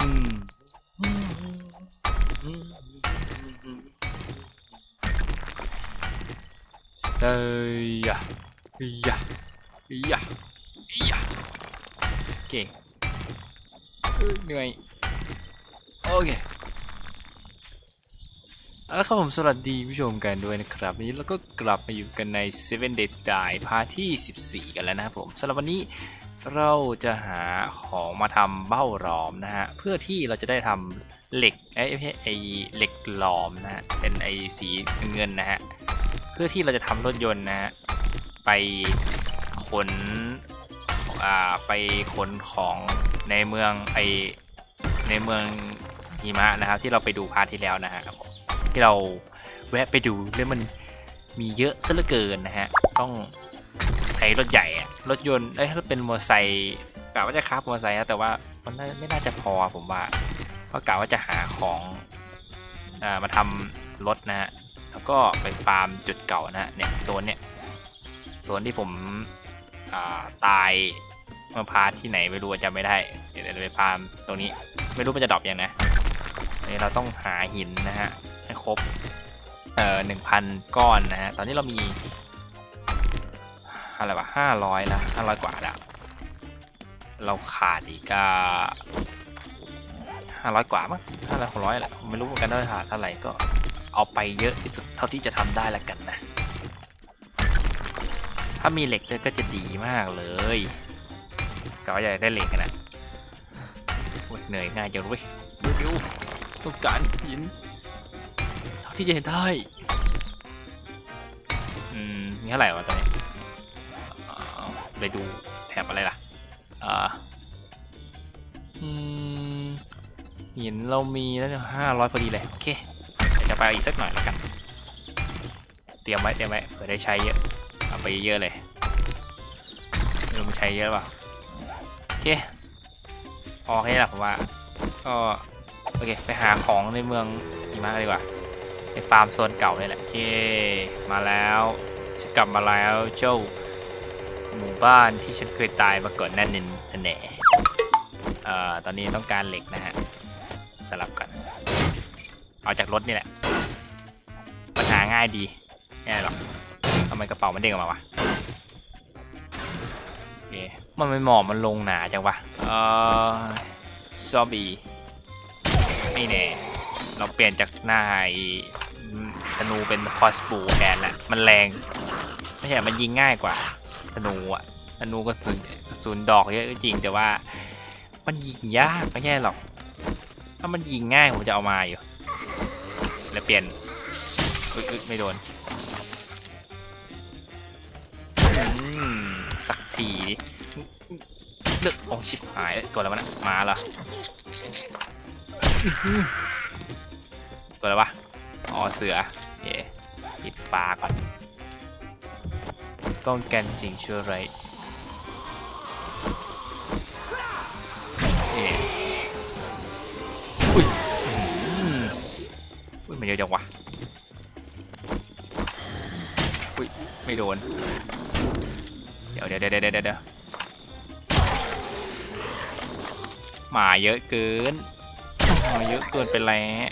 อืมเอ้ยยะยะยะยะเก่งเอ้ยเหนื่อยโอเคเอาละครับผมสวัสดีผู้ชมกันด้วยนะครับวันนี้เราก็กลับมาอยู่กันใน Seven Day Die พาร์ทที่ 14 กันแล้วนะครับผมสำหรับวันนี้ เราจะหาของมาทำเบ้ารอมนะฮะ เพื่อที่เราจะได้ทำเหล็กไอ้ไอ้ไอ้เหล็กหลอมนะฮะ เป็นไอ้สีเงินนะฮะ เพื่อที่เราจะทำรถยนต์นะฮะ ไปขนอ่าไปขนของในเมืองไอในเมืองหิมะนะครับ ที่เราไปดูพาร์ทที่แล้วนะฮะที่เราแวะไปดูแล้วมันมีเยอะซะเหลือเกินนะฮะ ต้อง ใช้รถใหญ่อะรถยนต์เอ้ยถ้าเป็นมอเตอร์ไซค์กะว่าจะคราฟมอเตอร์ไซค์นะแต่ว่ามันไม่น่าจะพอผมว่าเพราะกะว่าจะหาของอ่ามาทำรถนะฮะแล้วก็ไปฟาร์มจุดเก่านะเนี่ยโซนเนี่ยโซนที่ผมอ่าตายมื่อพาที่ไหนไม่รู้จำไม่ได้เดี๋ยวเราไปฟาร์มตรงนี้ไม่รู้มันจะดรอปยังนะนนี้เราต้องหาหินนะฮะให้ครบเอ่อหนึ่งพันก้อนนะฮะตอนนี้เรามี อะไรวะห้าร้อยละห้าร้อยกว่าแล้ว เราขาดอีกก็ห้าร้อยกว่ามั้งห้าร้อยหกร้อยแหละไม่รู้เหมือนกันว่าขาดเท่าไหร่ก็เอาไปเยอะที่สุดเท่าที่จะทำได้แล้วกันนะ ถ้ามีเหล็กด้วยก็จะดีมากเลยก็อยากได้เหล็กอะนะโอ้ยเหนื่อยง่ายจังเว้ยเร็วๆต้องการหินเท่าที่จะเห็นได้ อืมมีเท่าไหร่วะตอนนี้อ่า ไปดูแถบอะไรล่ะอ่าอืมหินเรามีแล้วห้าร้อยพอดีเลยโอเคเดี๋ยวจะไปอีกสักหน่อยแล้วกัน เตรียมไว้เตรียมไว้เผื่อได้ใช้เยอะเอาไปเยอะเลยไม่รู้มันใช้เยอะเปล่าโอเคพอแค่นี้แหละผมว่าก็โอเคไปหาของในเมืองหิมะดีกว่าในฟาร์มโซนเก่านี่แหละโอเคมาแล้วกลับมาแล้วเจ้า หมู่บ้านที่ฉันเคยตายมาก่อนนั่นนินแน่เอ่อตอนนี้ต้องการเหล็กนะฮะสลับกัน เอาจากรถนี่แหละมันหาง่ายดีแน่หรอกทำไมกระเป๋ามันเด้งออกมาวะโอเคมันไม่หมอบมันลงหนาจังวะเออซอบีไม่แน่เราเปลี่ยนจากหน้าไอ้ธนูเป็นคอสบูแทนละมันแรงไม่ใช่มันยิงง่ายกว่า ธนูอะธนูก็สุนกระสุนดอกเยอะก็จริงแต่ว่า มันยิงยากไม่ใช่หรอก ถ้ามันยิงง่ายผมจะเอามาอยู่ แล้วเปลี่ยนอุ๊ยอุ๊ยไม่โดนอืมสักทีเลือกอ้ชิบหายตัวอะไรวะนะมาเหรออื้อหือตัวอะไรวะอ๋อเสือเย่ปิดฟ้าก่อน ป้องกันสิ่งชั่วร้ายเย่อุ้ยอื้อหืออุ้ยมันเยอะจังวะอุ้ยไม่โดนเดี๋ยวเดี๋ยวเดี๋ยวเดี๋ยวเดี๋ยวหมาเยอะเกินหมาเยอะเกินไปแล้ว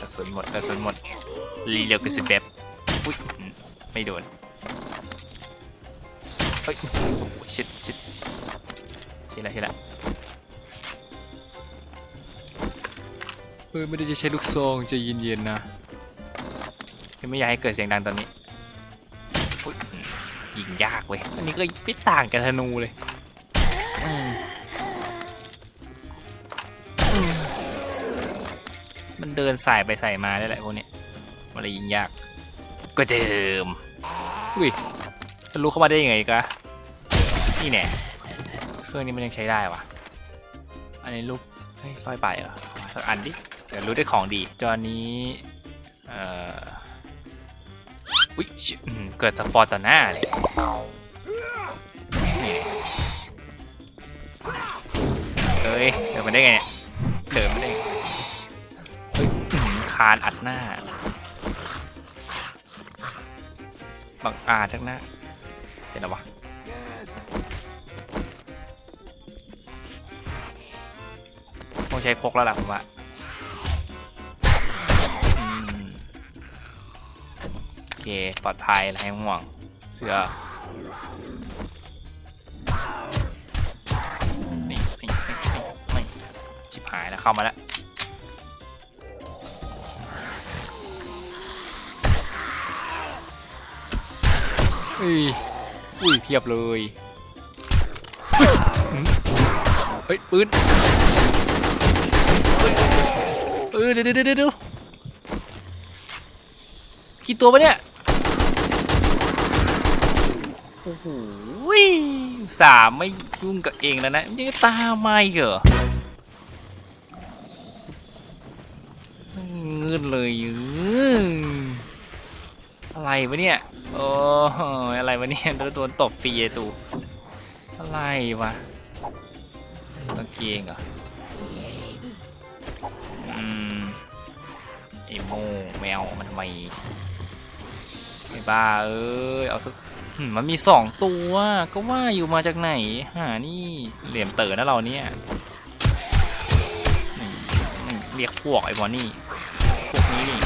กระสุนหมดกระสุนหมดรีเร็วกระสุนแบบอุ้ย ไม่โดน เฮ้ยชิดชิดชิดละชิดละเฮ้ยไม่ได้จะใช้ลูกซองใจเย็นๆนะไม่อยากให้เกิดเสียงดังตอนนี้อุ๊ยยิงยากเว้ย อันนี้ก็ไม่ต่างกับธนูเลยอืมอืมมันเดินสายไปใส่มาได้แหละพวกเนี้ยมันเลยยิงยาก ก็เดิม อุ้ยจะรู้เข้ามาได้ยังไงกะนี่แน่เครื่องนี้มันยังใช้ได้วะอันนี้ลูกเฮ้ยร้อยไปเหรอเอามาสักอันดิเดี๋ยวรู้ได้ของดีจอนี้เอ่ออุ๊ยเกิดสปอร์ต่อหน้าเลยเอ้ยเดินมาได้ไงเนี่ยเดินมาได้เฮ้ยอื้อหือคานอัดหน้า บังอาจทั้งหน้าเสร็จแล้ววะต้องใช้พกแล้วล่ะผมว่าโอเค ปลอดภัยไรห่วง เสือนี่นี่นี่นี่ชิบหายแล้วเข้ามาแล้ว อุ้ยอุ้ยเพียบเลยเฮ้ยปืนเฮ้ยเออเดี๋ยวเดี๋ยวเดี๋ยวเดี๋ยวกี่ตัวปะเนี่ยโอ้โหสามไม่ยุ่งกับเองแล้วนะยังตามมาอีกเหรอเงินเลยอืออะไรวะเนี่ย โอ้ยอะไรวะเนี่ยโดนตบฟรีไอตู อะไรวะกางเกงเหรอ อืมไอโมแมวมันทำไมไอ้บ้าเอ้ย เอาสักมันมีสองตัวก็ว่าอยู่มาจากไหนหานี่เหลี่ยมเต๋อนะเราเนี่ยเรียกพวกไอ้บอนี่พวกนี้นี่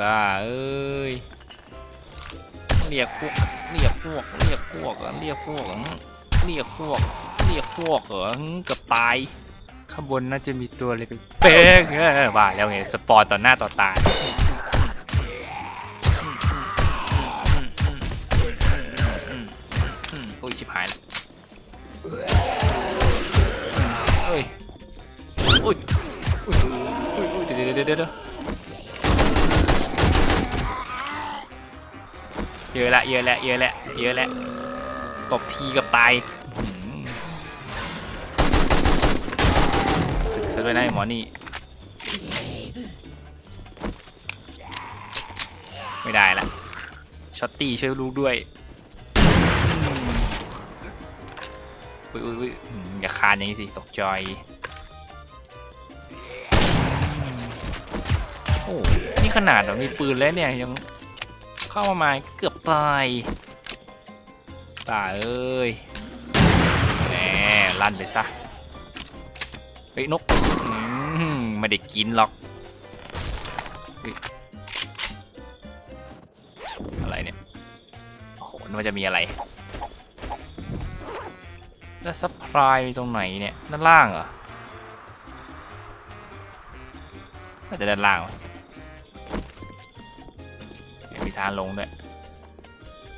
บ้าเอ้ย เรียกพวก เรียกพวก เรียกพวกเรียกพวกเรียกพวก เรียกพวกเหรอเกับตาย ข้างบนน่าจะมีตัวอะไรเป็นเป้งเออบ้าแล้วไง สปอร์ต่อหน้าต่อตาโอ้ยชิบหายเอ้ยโอ้ยโอ้ยโอ้ยโอ้ยเดี๋ยวเดี๋ยวเดี๋ยว เยอะละเยอะละเยอะละเยอะละตบทีกับตายซะด้วยนะไอ้หมอนี่ ไม่ได้ละช็อตตี้ช่วยลูกด้วยอุ้ยอุ้ยอุ้ยอย่าคานอย่างนี้สิ ตกจอยโอ้นี่ขนาดแบบมีปืนแล้วเนี่ยยัง เข้ามามา เกือบตายตายเอ้ยแหมลั่นไปซะเฮ้ยนกมไม่ได้กินหรอกอะไรเนี่ยโอ้โหนึกว่าจะมีอะไรแล้วซัพพลายตรงไหนเนี่ยด้านล่างเหรอน่าจะด้านล่างวะ ไม่มีทางลงด้วย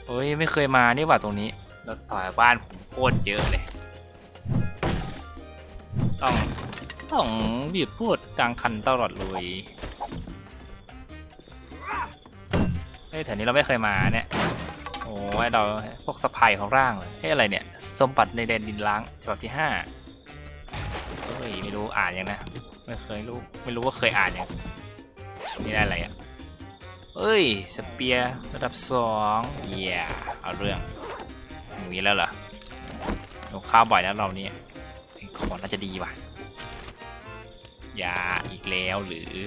เฮ้ยไม่เคยมานี่หว่าตรงนี้แล้วต่อยบ้านผมโคตรเยอะเลย ต้องต้องบีบพูดกลางคันตลอดเลยเฮ้ยแถวนี้เราไม่เคยมาเนี่ยโอ้ยเราพวกสะพายของร่างเลยเฮ้ยอะไรเนี่ยสมบัติในแดนดินล้างฉบับที่ห้าเฮ้ยไม่รู้อ่านยังนะไม่เคยรู้ไม่รู้ว่าเคยอ่านยังนี่ได้อะไรอะ เอ้ย สเปียร์ระดับสองเยี่ยเอาเรื่องอย่างนี้แล้วเหรอลงข้าวบ่อยแล้วเราเนี่ยขอน่าจะดีว่ะยาอีกแล้วหรือ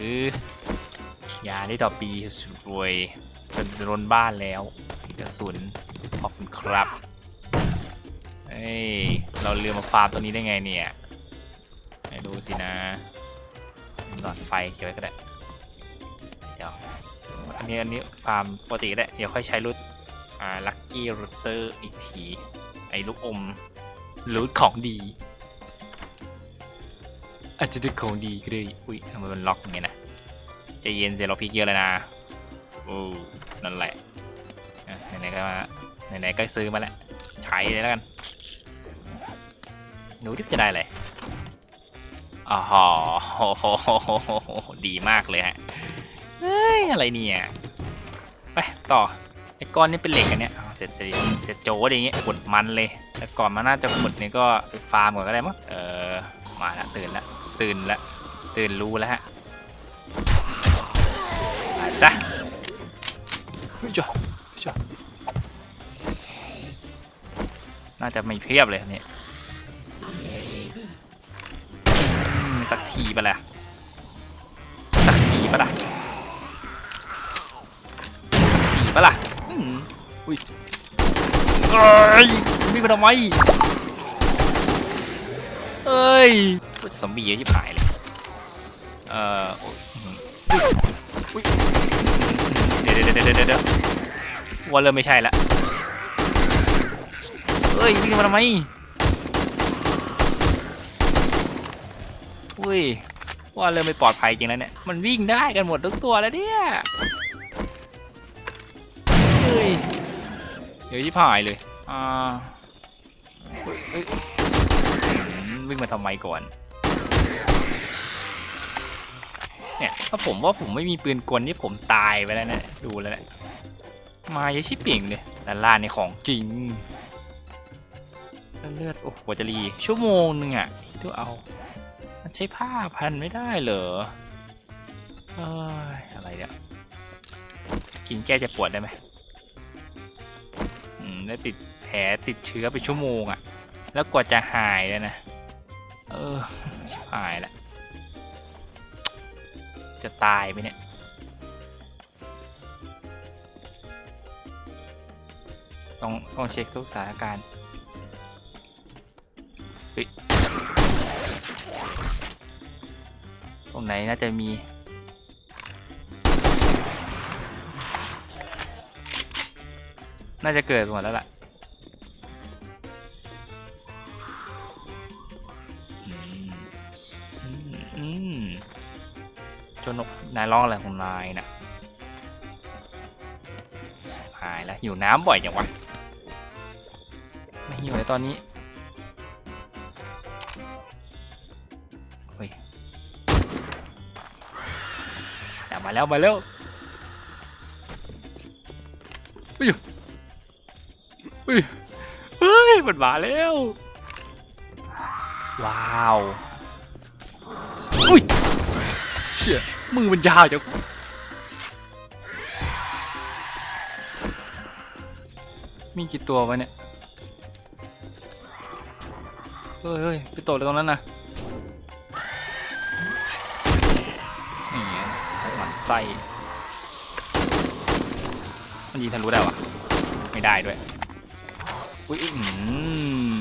ยาได้ต่อปีสุดรวยจนล้นบ้านแล้วกระสุนขอบคุณครับเฮ้ยเราเรือมาฟาร์มตัวนี้ได้ไงเนี่ยไม่รู้สินะหลอดไฟเก็บไว้ก็ได้ อันนี้อันนี้ฟาร์มปกติก็ได้เดี๋ยวค่อยใช้รูทอ่าลัคกี้รูเตอร์อีกที ไอ้ลูกอมรูทของดี อาจจะได้ของดีก็ได้อุ้ยทำไมมันล็อกอย่างเงี้ยนะใจเย็นเสียเราพีเกียร์เลยนะโอ้นั่นแหละอะไหนๆก็มาไหนๆก็ซื้อมาแล้วใช้เลยแล้วกันดูที่จะได้อะไรอ๋อโหดีมากเลยฮะ เฮ้ย อะไรเนี่ย ไป ต่อ ไอ้ก้อนนี้เป็นเหล็กอันเนี้ยเอาเสร็จเสร็จเสร็จโจ้อย่างเงี้ยกดมันเลย แต่ก่อนมันน่าจะขุดนี่ก็ไปฟาร์มก่อนก็ได้มั้งเออ มาแล้วตื่นแล้วตื่นแล้วตื่นรู้แล้วฮะไปซะเฮ้ยจ้ะเฮ้ยจ้ะน่าจะไม่เพียบเลยเนี่ยอืมสักทีไปะละสักทีปะล่ะ อืมอุ้ยเอ้ยวิ่งไปทำไมเอ้ยว่าจะซอมบี้เยอะชิบหายเลย เอ่อโอ้ยอุ๊ยอุ๊ยเดี๋ยวเดี๋ยวเดี๋ยวเดี๋ยวเดี๋ยวว่าเริ่มไม่ใช่ละเอ้ยวิ่งมาทำไมอุ้ยว่าเริ่มไม่ปลอดภัยจริงแล้วเนี่ย มันวิ่งได้กันหมดทุกตัวแล้วเนี่ย ยวชิบหายเลย อ่าวิ่งมาทำไมก่อน เนี่ย ถ้าผมว่าผมไม่มีปืนกลนี่ผมตายไปแล้วนี่ยดูแล้วเนี่ยมาเยอะชิบเป่งเลยแต่ล่าในของจริง เลือด โอ้โหกว่าจะรี ชั่วโมงหนึ่งอะคิดดูเอา มันใช้ผ้าพันไม่ได้เหรอเอ้ยอะไรเนี่ย กินแก้จะปวดได้ไหม แล้วติดแผลติดเชื้อไปชั่วโมงอะ แล้วกว่าจะหายเลยนะ เออหายละ จะตายไหมเนี่ยต้องต้องเช็คทุกสถานการณ์เฮ้ยตรงไหนน่าจะมี น่าจะเกิดหมดแล้วล่ะจนนายร้องอะไรของนายนะชิบหายแล้วหิวน้ำบ่อยจังวะไม่หิวเลยตอนนี้เฮ้ยมาแล้วมาแล้วเฮ้ยเฮ้ยเฮ้ย มันมาแล้ว ว้าว อุ้ย เชี่ย มือมันยาวจังมีกี่ตัววะเนี่ย เฮ้ยเฮ้ยไปตกเลยตรงนั้นนะนี่ไงหมันไส้มันยิงทะลุได้วะไม่ได้ด้วย อุ้ยอืม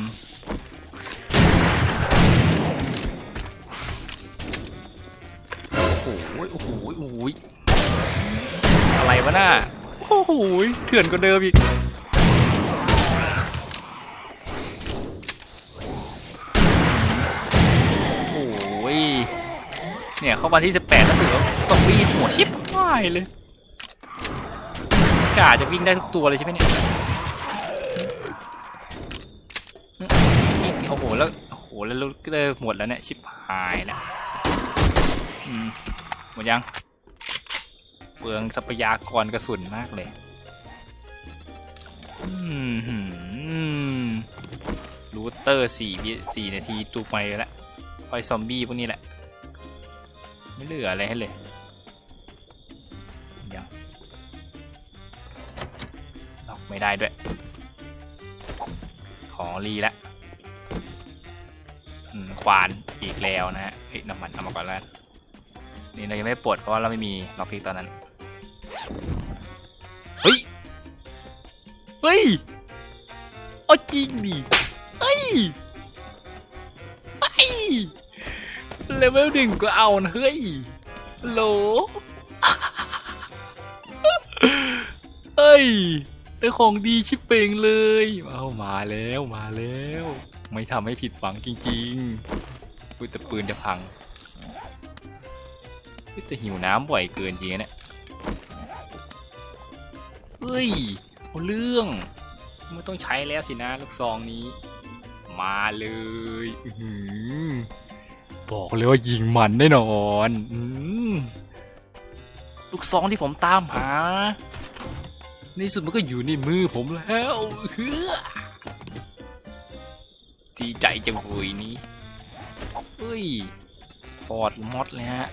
โอ้โหโอ้โหโอ้โหอะไรวะน่าโอ้โหเถื่อนกว่าเดิมอีกโอ้โหเนี่ยเข้ามาที่ 18แล้วถือว่าซอมบี้หัวชิบหายเลยกาจะวิ่งได้ทุกตัวเลยใช่ไหมเนี่ยโอ้โห แล้ว โอ้โหแล้วลูกเลิกหมดแล้วเนี่ยชิบหายแล้วอืมหมดยังเปลืองทรัพยากรกระสุนมากเลยรูเตอร์สี่วิสี่นาทีตูไปแล้วคอยซอมบี้พวกนี้แหละ ไม่เหลืออะไรให้เลยยังล็อกไม่ได้ด้วย ของรีแล้ว ควานอีกแล้วนะฮะน้ำมันเอามาก่อนแล้วนี่เรายังไม่ปลดเพราะเราไม่มีล็อกพิกตอนนั้น เฮ้ย เฮ้ยเอาจริงดิเฮ้ยเฮ้ยเลเวลหนึ่งก็เอานะเฮ้ยโหลเฮ้ยได้ของดีชิปเปงเลย เอามาแล้วมาแล้ว ไม่ทำให้ผิดหวังจริงๆอุ๊ยแต่ปืนจะพังเฮ้ยแต่หิวน้ำบ่อยเกินจริงนะเนี่ยเฮ้ยเอาเรื่องไม่ต้องใช้แล้วสินะลูกซองนี้ มาเลยอบอกเลยว่ายิงมันแน่นอนอลูกซองที่ผมตามหา ในสุดมันก็อยู่ในมือผมแล้วเฮ้อ ดีใจจังหุยนี้เฮ้ยถอดมอดเลยฮะ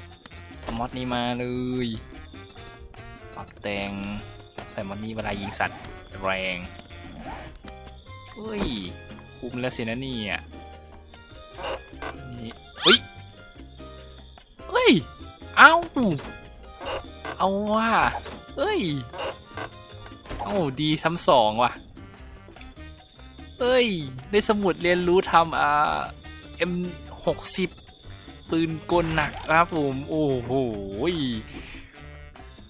มอดนี้มาเลยปรับแต่งใส่มอดนี้เวลายิงสัตว์แรงเฮ้ยคุ้มแล้วสินะนี่ยนี่เฮ้ยเฮ้ยเอาเอาว่ะเฮ้ยเอาดีซ้ำสองว่ะ เฮ้ย ได้สมุดเรียนรู้ทำอ่า M60 ปืนกลหนักครับผม โอ้โห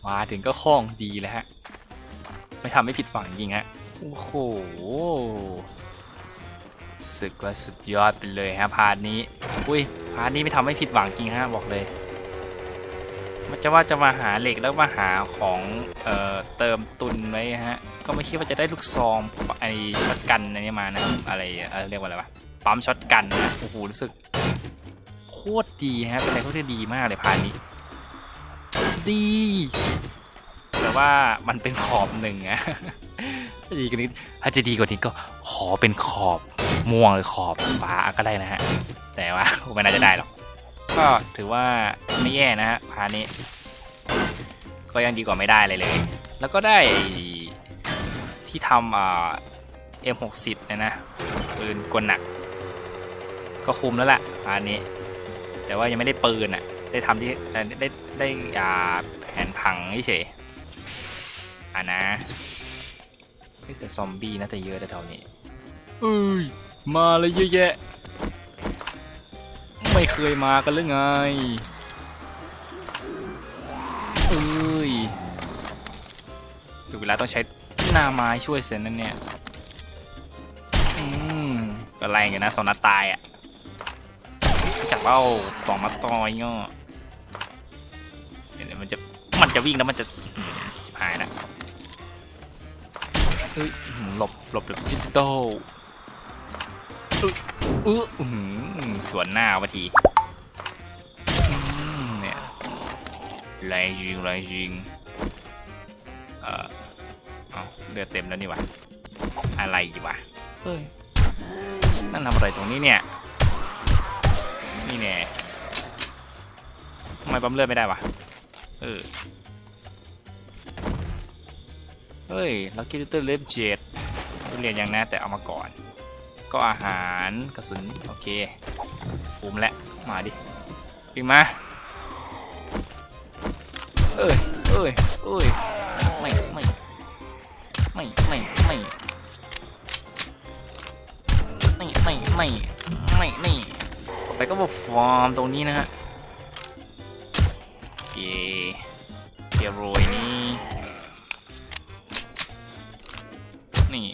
มาถึงก็คล่องดีแล้วฮะ ไม่ทำให้ผิดหวังจริงฮะ โอ้โหสึกว่าสุดยอดไปเลยฮะพาร์ทนี้ อุ้ยพาร์ทนี้ไม่ทำให้ผิดหวังจริงฮะบอกเลย มันจะว่าจะมาหาเหล็กแล้วมาหาของเอ่อเติมตุนไว้ฮะ ก็ไม่คิดว่าจะได้ลูกซองไอช็อตกันอันนี้มานะครับอะไรเรียกว่าอะไรวะปั๊มช็อตกันนะโอ้โหรู้สึก โคตรดีฮะเป็นอะไรที่ดีมากเลยพาร์ทนี้ ดี แต่ว่ามันเป็นขอบหนึ่งอะดีกว่านี้ถ้าจะดีกว่านี้ก็ขอเป็นขอบม่วงหรือขอบฟ้าก็ได้นะฮะ แต่ว่าไม่น่าจะได้หรอก ก็ถือว่าไม่แย่นะฮะพานี้ ก็ยังดีกว่าไม่ได้เลยเลย แล้วก็ได้ที่ทำอ่า M60 เนี่ยนะปืนกลหนัก ก็คุมแล้วแหละพานี้ แต่ว่ายังไม่ได้ปืนอะ ได้ทำที่ได้ได้ได้อ่าแผนผังเฉยอ่านะเฮ้แต่ซอมบี้น่าจะเยอะแต่เท่านี้เอ้ย มาเลยเยอะแยะ ไม่เคยมากันหรือไง เอ้ยถึงเวลาต้องใช้หน้าไม้ช่วยเซนนั่นเนี่ย อืมก็แรงอยู่นะสองนัดตายอะจากเบ้าสองนัดต่อยเงี้ยเดี๋ยวมันจะมันจะวิ่งแล้วมันจะชิบหายนะเฮ้ยอื้อหือหลบหลบแบบดิจิตอล อื้ออื้ออื้อหือสวนหน้ามาทีอืมเนี่ยแรงยิงแรงยิงเอ่อเอาเลือดเต็มแล้วนี่วะอะไรอยู่วะเฮ้ยนั่นทำอะไรตรงนี้เนี่ย นี่แน่ทำไมปั๊มเลือดไม่ได้วะเออเฮ้ยลักกี้ลิตเติ้ลเลฟเจ็ดเรียนยังนะแต่เอามาก่อน ก็อาหารกระสุนโอเคปุ่มแล้วมาดิปิงมาเอ้ยเอ้ยเอ้ยไม่ไม่ไม่ไม่ไม่ไม่ไม่ไม่ไม่นี่ไปก็บอกฟาร์มตรงนี้นะฮะเคเกียร์โรยนี่นี่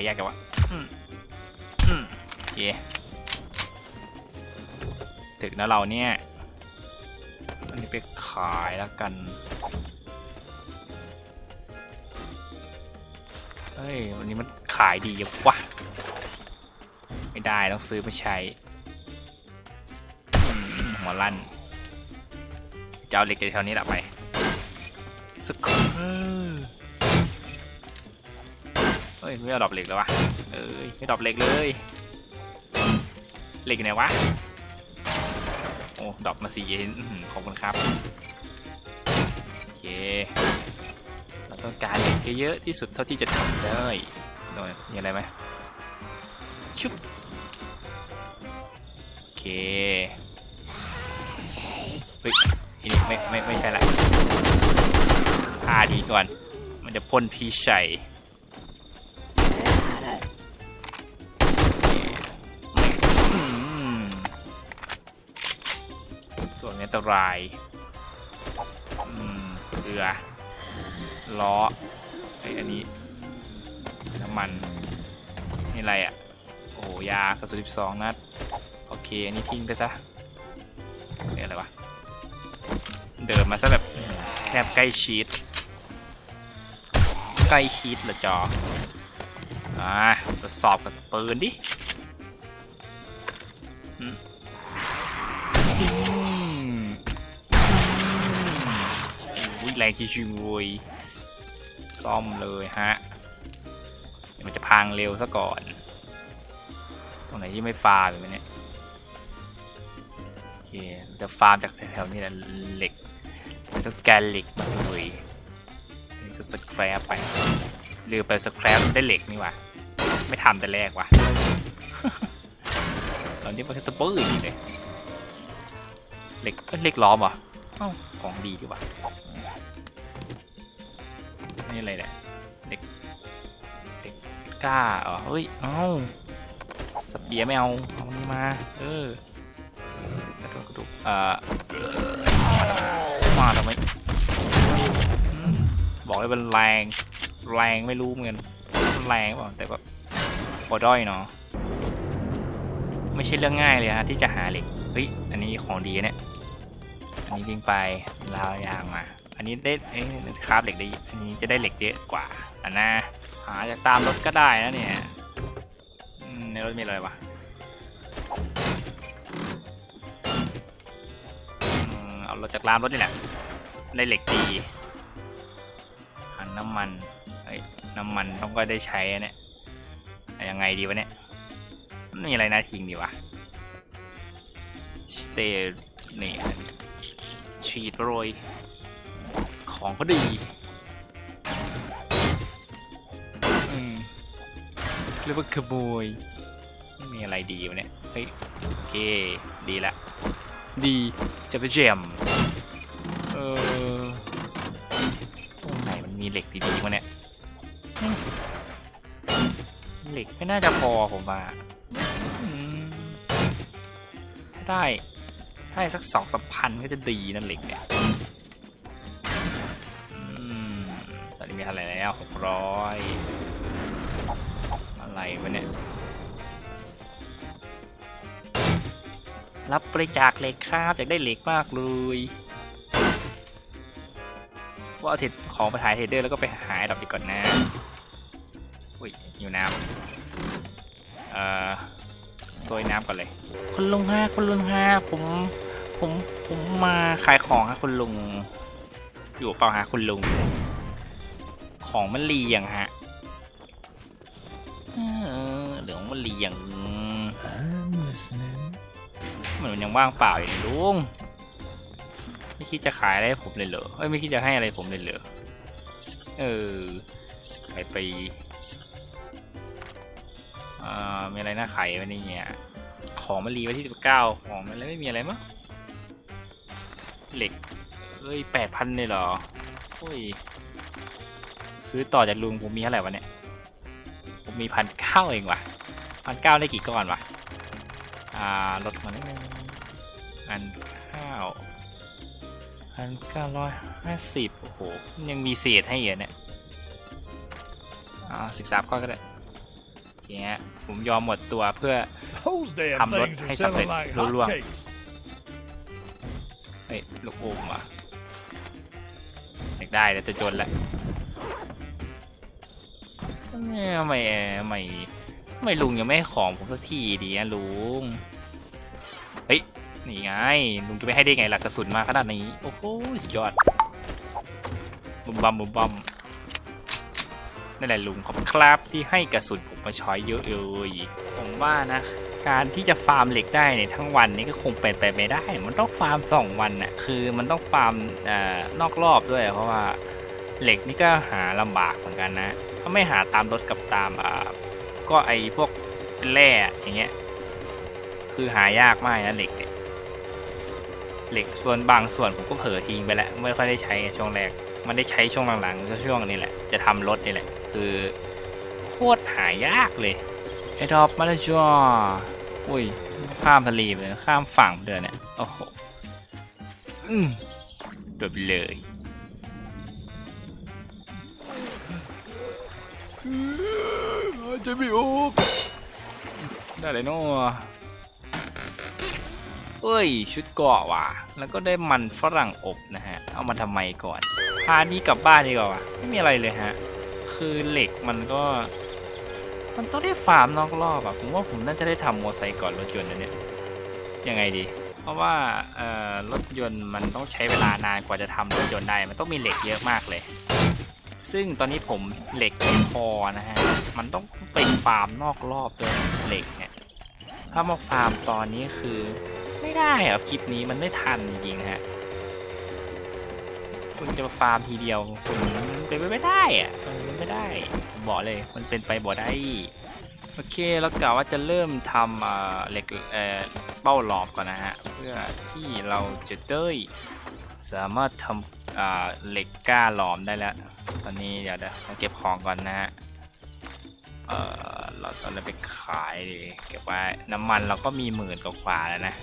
ยยากจังวะอืมอืมโอเคถึงแล้วเราเนี่ย อันนี้ไปขายแล้วกัน เฮ้ย วันนี้มันขายดียังวะ ไม่ได้ต้องซื้อมาใช้อืมหัวลั่นจะเอาเหล็กจากแถวนี้แหละไปสกรู้ยไม่เอาดอกเหล็กเลยวะเอ้ยไม่ดอกเหล็กเลยเหล็กไหนวะโอ้ดรอปมาสี่เยนขอบคุณครับโอเคเราต้องการเหล็กเยอะที่สุดเท่าที่จะทำได้โดนมีอะไรไหมชุบโอเคเฮ้ยอันนี้ไม่ไม่ไม่ใช่ละท่าดีก่อน มันจะพ่นพีชัย ตรายอืมเกลือล้อไออันนี้น้ำมันนี่อะไรอะ โอ้ยากระสุน12นัด โอเค อันนี้ทิ้งไปซะเรียกอะไรวะ เดินมาซะแบบแทบใกล้ชีดใกล้ชีดเหรอจออ่าทดสอบกับปืนดิ แรงจริงๆเว้ยซ่อมเลยฮะเดี๋ยวมันจะพังเร็วซะก่อน ตรงไหนที่ไม่ฟาร์มอยู่ไหมเนี่ยโอเคจะฟาร์มจากแถวๆนี้แหละเหล็กต้องการเหล็กมาเลยนี่ก็สแครปไปลืมไปสแครปได้เหล็กนี่ว่ะไม่ทำแต่แรกว่ะตอนนี้มันแค่สเปอร์อีกเลยเหล็กเอ้ยเหล็กล้อมเหรอเอ้าของดีดีว่ะ นี่อะไรเนี่ยเหล็กกล้าเหรอเฮ้ยเอ้าสเปียไม่เอาเอานี่มา เออกระดูกกระดูกเอ่อมาทำไมบอกเลยมันแรงแรงไม่รู้เหมือนกันแรงเปล่าแต่แบบบอด้อยเนาะไม่ใช่เรื่องง่ายเลยฮะที่จะหาเหล็กเฮ้ยอันนี้ของดีเนี่ยอันนี้วิ่งไปลาวยางมา อันนี้ได้เอ้คราฟเหล็กได้อันนี้จะได้เหล็กเยอะกว่าอันนะหาจากตามรถก็ได้นะเนี่ยในรถมีอะไรวะเอารถจากร้านรถนี่แหละได้เหล็กดีหันน้ำมันเฮ้ยน้ำมันต้องก็ได้ใช้อะเนี่ยยังไงดีวะเนี่ยม่มีอะไรน่าทิ้งดีวะ stay นี่ฉีดโรย ของก็ดีเรียกว่าขโมยม่มีอะไรดีวะเนี่ย เฮ้ย โอเค ดีละ ดีจะไปเจมเออตรงไหนมันมีเหล็กดีๆวะเนี่ย เหล็กไม่น่าจะพอผมว่าถ้าได้ถ้าได้สักสองสามพันก็จะดีนั่นเหล็กเนี่ย ตอนนี้มีอะไรแล้วหกร้อยอะไรวะเนี่ย รับบริจาคเหล็กครับอยากได้เหล็กมากเลยว่าเอาเทรดของไปถ่ายเทรดเดอร์แล้วก็ไปหาดับดีก่อนนะ อุ้ยอยู่น้ำเอ่อโซยน้ำก่อนเลยคุณลุงฮะคุณลุงฮะผมผมผมมาขายของฮะคุณลุงอยู่เปล่าฮะคุณลุง ของมันเรียงฮะเออเหลืองมันเรียง I'm listening. เหมือนมันยังว่างเปล่าอยู่นี่ลุงไม่คิดจะขายอะไรให้ผมเลยเหรอเอ้ยไม่คิดจะให้อะไรผมเลยเหรอเออขายไปอ่ามีอะไรน่าขายไว้นี่เนี่ยของมันรีไว้ที่สิบเก้าของมันอะไรไม่มีอะไรมั้งเหล็กเอ้ยแปดพันเลยเหรอโอ้ย ซื้อต่อจากลุงผมมีเท่าไหร่วะเนี่ย ผมมีพันเก้าเองว่ะพันเก้าได้กี่ก้อนวะ อ่าลดมานิดนึงพันเก้าพันเก้าร้อยห้าสิบโอ้โห ยังมีเศษให้เยอะเนี่ย อ่าสิบสามก้อนก็ได้โอเคฮะผมยอมหมดตัวเพื่อ Those damn Ham rốt things hay are sắp selling thịt, like luôn luôn. hotcakes. เฮ้ยลูกอมว่ะอยากได้แต่จะจนแหละเนี่ยทำ ไมทำไมทำไมลุงยังไม่ให้ของผมสักทีดีอะลุง เฮ้ย นี่ไง ลุงจะไปให้ได้ไงล่ะกระสุนมาขนาดนี้ โอ้โหสุดยอดบุมบัมบุมบัมนั่นแหละลุงขอบคุณครับที่ให้กระสุนผมมาช้อยเยอะเลยผมว่านะ การที่จะฟาร์มเหล็กได้เนี่ยทั้งวันนี้ก็คงเป็นไปไม่ได้ มันต้องฟาร์มสองวันน่ะคือมันต้องฟาร์มเอ่อนอกรอบด้วย เพราะว่าเหล็กนี่ก็หาลำบากเหมือนกันนะ ถ้าไม่หาตามรถกับตามอ่าก็ไอพวกแร่อย่างเงี้ยคือหายากมากนะเหล็กเนี่ยเหล็กส่วนบางส่วนผมก็เผลอทิ้งไปแล้วไม่ค่อยได้ใช้ช่วงแรก มันได้ใช้ช่วงหลังๆก็ช่วงนี้แหละจะทำรถนี่แหละ คือโคตรหายากเลยไอ้ดอปมาแล้วจ้าอุ้ยข้ามทะเลเลยข้ามฝั่งไปเลยเนี่ยโอ้โหอืมโดดไปเลย จะไม่ออกได้เลยเนาะเอ้ย ชุดเกาะว่ะ แล้วก็ได้มันฝรั่งอบนะฮะ เอามาทำไมก่อน พานี้กลับบ้านดีกว่าไม่มีอะไรเลยฮะ คือเหล็กมันก็ มันต้องได้ฟาร์มนอกรอบอะผมว่าผมน่าจะได้ทำมอไซค์ก่อนรถยนต์นะเนี่ย ยังไงดี เพราะว่าเอ่อรถยนต์มันต้องใช้เวลานานกว่าจะทำรถยนต์ได้ มันต้องมีเหล็กเยอะมากเลย ซึ่งตอนนี้ผมเหล็กไม่พอนะฮะ มันต้องไปฟาร์มนอกรอบด้วยเหล็กเนี่ย ถ้ามาฟาร์มตอนนี้คือ ไม่ได้อะคลิปนี้มันไม่ทันจริงๆฮะ คุณจะมาฟาร์มทีเดียวคุณมันเป็นไปไม่ได้อะมันไม่ได้ผมบอกเลย มันเป็นไปบ่ได้ โอเคแล้วกะว่าจะเริ่มทำอ่าเหล็กเอ่อเป้าหลอมก่อนนะฮะ เพื่อที่เราจะได้สามารถทำอ่าเหล็กกล้าหลอมได้แล้ว ตอนนี้เดี๋ยวเดี๋ยวเก็บของก่อนนะฮะ เออเราตอนนี้ไปขายดิเก็บไว้น้ำมันเราก็มีหมื่นกว่าๆแล้วนะ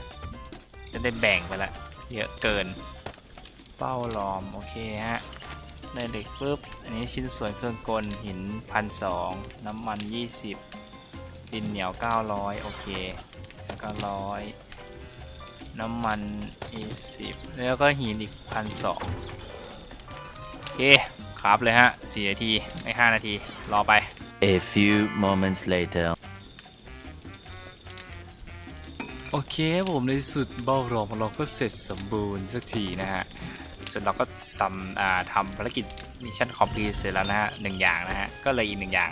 จะได้แบ่งไปละเยอะเกิน เป้าหลอม โอเคฮะได้เหล็กปุ๊บ อันนี้ชิ้นส่วนเครื่องกลหินพันสองน้ำมัน 20 ดินเหนียว 900 โอเคแล้วก็ร้อยน้ำมัน20แล้วก็หินอีกพันสองโอเค ครับเลยฮะ4นาทีไม่5นาที รอไป A few moments later. โอเคครับผมในที่สุดเบ้ารองของเราก็เสร็จสมบูรณ์สักทีนะฮะส่วนเราก็ทำอ่าทำภารกิจมิชชั่นคอมพลีทเสร็จแล้วนะฮะหนึ่งอย่างนะฮะ ก็เลยอีกหนึ่งอย่าง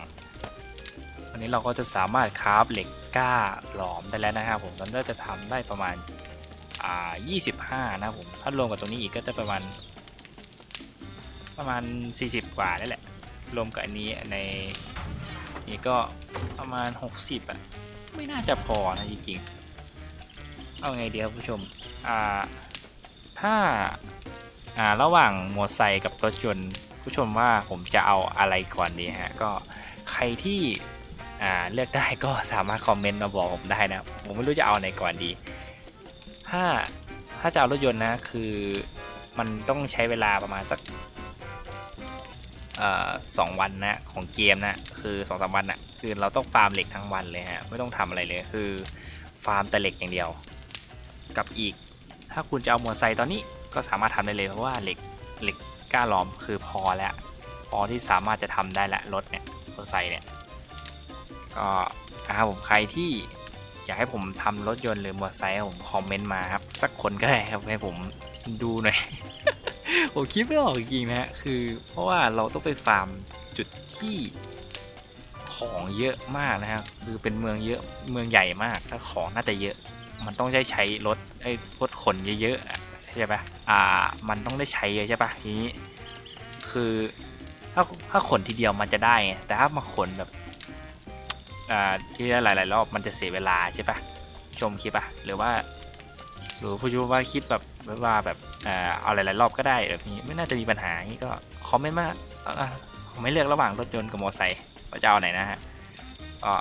วันนี้เราก็จะสามารถคราฟเหล็กกล้าหลอมได้แล้วนะครับผมตอนนี้จะทำได้ประมาณอ่า25 นะครับผม ถ้ารวมกับตรงนี้อีกก็จะประมาณ ประมาณ 40 กว่านี่แหละ รวมกับอันนี้ในนี่ก็ประมาณ 60อะ ไม่น่าจะพอนะจริงๆ เอาไงดีครับผู้ชม อ่า ถ้า อ่า ระหว่างมอเตอร์ไซค์กับรถยนต์ผู้ชมว่าผมจะเอาอะไรก่อนดีฮะ ก็ใครที่ อ่า เลือกได้ก็สามารถคอมเมนต์มาบอกผมได้นะ ผมไม่รู้จะเอาไหนก่อนดี ถ้า ถ้าจะเอารถยนต์นะ คือมันต้องใช้เวลาประมาณสัก สองวันนะของเกมนะคือสองสามวันนะคือเราต้องฟาร์มเหล็กทั้งวันเลยฮะไม่ต้องทำอะไรเลยคือฟาร์มแต่เหล็กอย่างเดียว กับอีก ถ้าคุณจะเอามอเตอร์ไซค์ตอนนี้ก็สามารถทำได้เลยเพราะว่าเหล็กเหล็กกล้าล้อมคือพอแล้วพอที่สามารถจะทำได้ละรถเนี่ยมอเตอร์ไซค์เนี่ยก็นะครับผมใครที่อยากให้ผมทำรถยนต์หรือมอเตอร์ไซค์ผมคอมเมนต์มาครับสักคนก็ได้ครับให้ผมดูหน่อย ผมคิดไม่ออกจริงๆนะฮะคือเพราะว่าเราต้องไปฟาร์มจุดที่ของเยอะมากนะครับคือเป็นเมืองเยอะเมืองใหญ่มากถ้าของน่าจะเยอะ มันต้องได้ใช้รถไอ้รถขนเยอะๆใช่ปะอ่า มันต้องได้ใช้เยอะใช่ปะทีนี้ คือถ้าถ้าขนทีเดียวมันจะได้ไงแต่ถ้ามาขนแบบอ่าที่หลายๆรอบมันจะเสียเวลาใช่ปะชมคิดปะหรือว่า หรือผู้ชมว่าคิดแบบว่าแบบเอ่อเอาหลายๆรอบก็ได้แบบนี้ไม่น่าจะมีปัญหางนี้ก็คอมเมนต์มาอผมไม่เลือกระหว่างรถยนต์กับมอเตอร์ไซค์ว่าจะเอาไหนนะฮะก็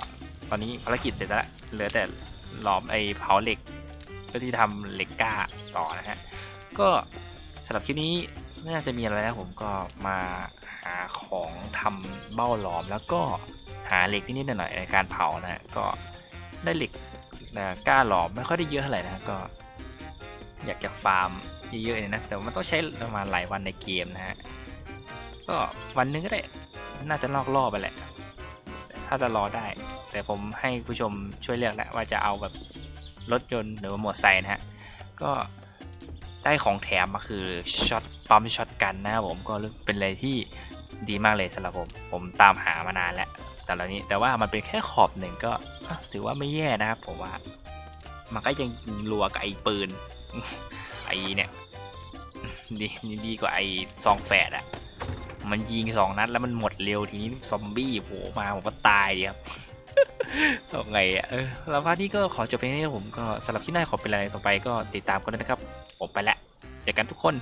ตอนนี้ภารกิจเสร็จแล้วเหลือแต่หลอมไอ้เผาเหล็กเพื่อที่ทำเหล็กกล้าต่อนะฮะก็สำหรับคลิปนี้ไม่น่าจะมีอะไรแล้วผมก็มาหาของทำเบ้าหลอมแล้วก็หาเหล็กนิดๆหน่อยๆในการเผานะฮะก็ได้เหล็กกล้าหลอมไม่ค่อยได้เยอะเท่าไหร่นะก็ อยากจะฟาร์มเยอะๆเลยนะ แต่มันต้องใช้ประมาณหลายวันในเกมนะฮะ ก็วันนึงก็ได้ น่าจะลอกล่อไปแหละ ถ้าจะรอได้ แต่ผมให้ผู้ชมช่วยเลือกแหละว่าจะเอาแบบรถยนต์หรือว่ามอเตอร์ไซค์นะฮะ ก็ได้ของแถมมาคือช็อตปั๊มช็อตกันนะครับผมก็เป็นอะไรที่ดีมากเลยสำหรับผม ผมตามหามานานแล้วแต่ละนี้แต่ว่ามันเป็นแค่ขอบหนึ่งก็ถือว่าไม่แย่นะครับผมว่า มันก็ยังยิงรัวกับไอ้ปืน ไอ้เนี่ยดีดีกว่าไอ้ซองแฝดอะมันยิงสองนัดแล้วมันหมดเร็วทีนี้ซอมบี้โผล่มาผมก็ตายดีครับเอาไงอะเออแล้วพาร์ทนี้ก็ขอจบไปนี้นะผมก็สำหรับที่หน้าขอเป็นอะไรต่อไปก็ติดตามกันด้วยนะครับ ผมไปแล้วเจอกันทุกคน